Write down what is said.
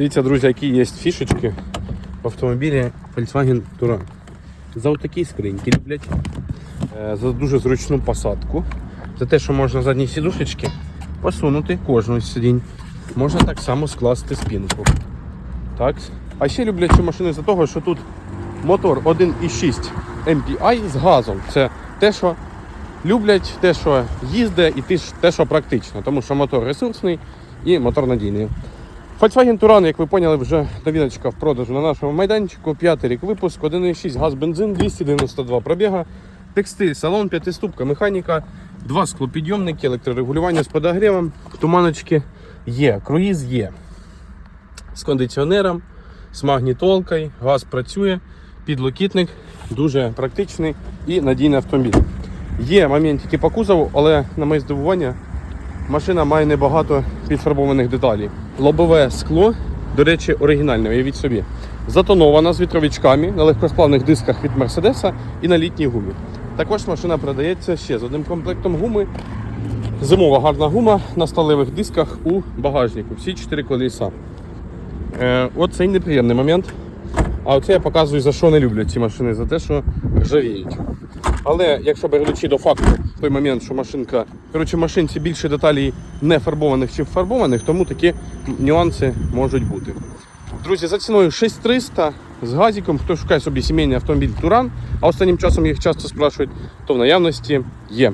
Дивіться, друзі, які є фішечки в автомобілі Volkswagen Touran. За отакі скриньки люблять, е, за дуже зручну посадку, за те, що можна задні сідушечки посунути кожну з сидінь. Можна так само скласти спинку. Так. А ще люблять цю машину за того, що тут мотор 1,6 MPI з газом. Це те, що люблять, те, що їздить, і те, що практично, тому що мотор ресурсний і мотор надійний. Volkswagen Touran, як ви поняли, вже новіночка в продажу на нашому майданчику. П'ятий рік випуск, 1,6 газ бензин, 292 пробіга, текстиль, салон, п'ятиступка, механіка, два склопідйомники, електрорегулювання з подогрівом, туманочки є, круїз є. З кондиціонером, з магнітолкою, газ працює, підлокітник, дуже практичний і надійний автомобіль. Є моментики по кузову, але на моє здивування Машина має небагато підфарбованих деталей. Лобове скло, до речі, оригінальне, уявіть собі. Затонована з вітровичками на легкосплавних дисках від Мерседеса і на літній гумі. Також машина продається ще з одним комплектом гуми. Зимова гарна гума на сталевих дисках у багажнику. Всі чотири колеса. Е, от цей неприємний момент. А оце я показую, за що не люблять ці машини, за те, що ржавіють. Але якщо беручи до факту той момент, що машинка, коротше, машинці більше деталей не фарбованих чи фарбованих, тому такі нюанси можуть бути. Друзі, за ціною 6300 з газіком, хто шукає собі сімейний автомобіль Туран, а останнім часом їх часто спрашують, то в наявності є.